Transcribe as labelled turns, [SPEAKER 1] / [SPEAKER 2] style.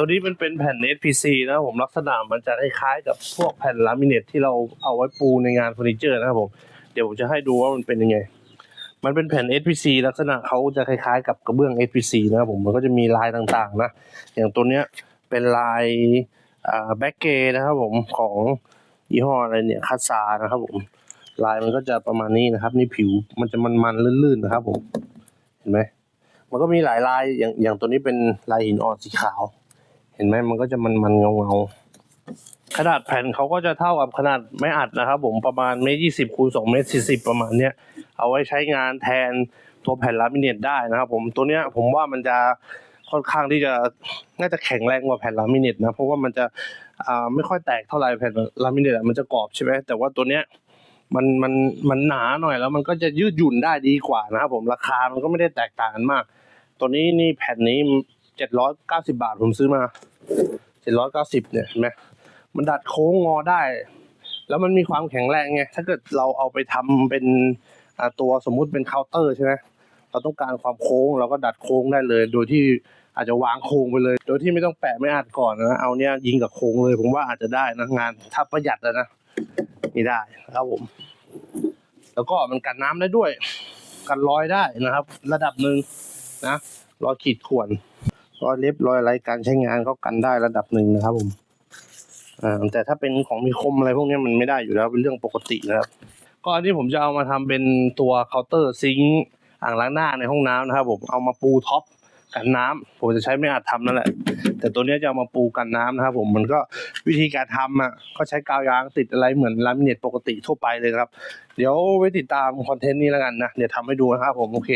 [SPEAKER 1] ตัวนี้มันเป็นแผ่น SPC นะครับผมลักษณะมันจะคล้ายๆกับพวกแผ่นลามิเนตที่เราเอาไว้ปูในงานเฟอร์นิเจอร์นะครับผมเดี๋ยวผมจะให้ดูว่ามันเป็นยังไง มันเป็นแผ่น SPC ลักษณะเขาจะคล้ายๆ กับกระเบื้อง SPC นะครับผมมันก็จะมีลายต่างๆนะอย่างตัวเนี้ยเป็นลายแบ็กเกนะครับผมของยี่ห้ออะไรเนี่ยคาซานะครับผมลายมันก็จะประมาณนี้นะครับ นี่ผิวมันจะมันๆลื่นๆนะครับผมเห็นไหมมันก็มีหลายลายอย่างอย่างตัวนี้เป็นลายหินอ่อนสีขาว เห็นไหมมันก็จะมันๆเงาๆขนาดแผ่นเขาก็จะเท่ากับขนาดไม้อัดนะครับผมประมาณเมตรยี่สิบคูณสองเมตรสี่สิบประมาณเนี้ยเอาไว้ใช้งานแทนตัวแผ่นลามิเนตได้นะครับผมตัวเนี้ยผมว่ามันจะค่อนข้างที่จะน่าจะแข็งแรงกว่าแผ่นลามิเนตนะเพราะว่ามันจะอ่าไม่ค่อยแตกเท่าไหร่แผ่นลามิเนตมันจะกรอบใช่ไหมแต่ว่าตัวเนี้ยมันมันมันหนาหน่อยแล้วมันก็จะยืดหยุ่นได้ดีกว่านะครับผมราคามันก็ไม่ได้แตกต่างกันมาก ตัวนี้นี่แผ่นนี้ เจ็ดร้อยเก้าสิบาทผมซื้อมาเจ็ดร้อยเก้าสิบเนี่ยเห็นไหมมันดัดโค้งงอได้ แล้วมันมีความแข็งแรงไงถ้าเกิดเราเอาไปทำเป็นตัวสมมุติเป็นเคาน์เตอร์ใช่ไหมเราต้องการความโค้งเราก็ดัดโค้งได้เลย โดยที่อาจจะวางโค้งไปเลย โดยที่ไม่ต้องแปะไม่อัดก่อนนะเอาเนี้ยยิงกับโค้งเลย ผมว่าอาจจะได้นะงานถ้าประหยัดนะนี่ได้นะครับผม แล้วก็มันกันน้ำได้ด้วย กันรอยได้นะครับ ระดับหนึ่งนะรอยขีดข่วน รอยเล็บรอยอะไรการใช้งานก็กันได้ระดับหนึ่งนะครับผมอ่าแต่ถ้าเป็นของมีคมอะไรพวกนี้มันไม่ได้อยู่แล้วเป็นเรื่องปกตินะครับก็อันนี้ผมจะเอามาทำเป็นตัวเคาน์เตอร์ซิงค์อ่างล้างหน้าในห้องน้ำนะครับ ผมเอามาปูท็อปกันน้ำผมจะใช้ไม่อาจทำนั่นแหละ แต่ตัวนี้จะเอามาปูกันน้ำนะครับ ผมมันก็วิธีการทำอะก็ใช้กาวยางติดอะไรเหมือนลามิเนตปกติทั่วไปเลยครับ เดี๋ยวไว้ติดตามคอนเทนต์นี้แล้วกันนะ เดี๋ยวทำให้ดูนะครับผมโอเค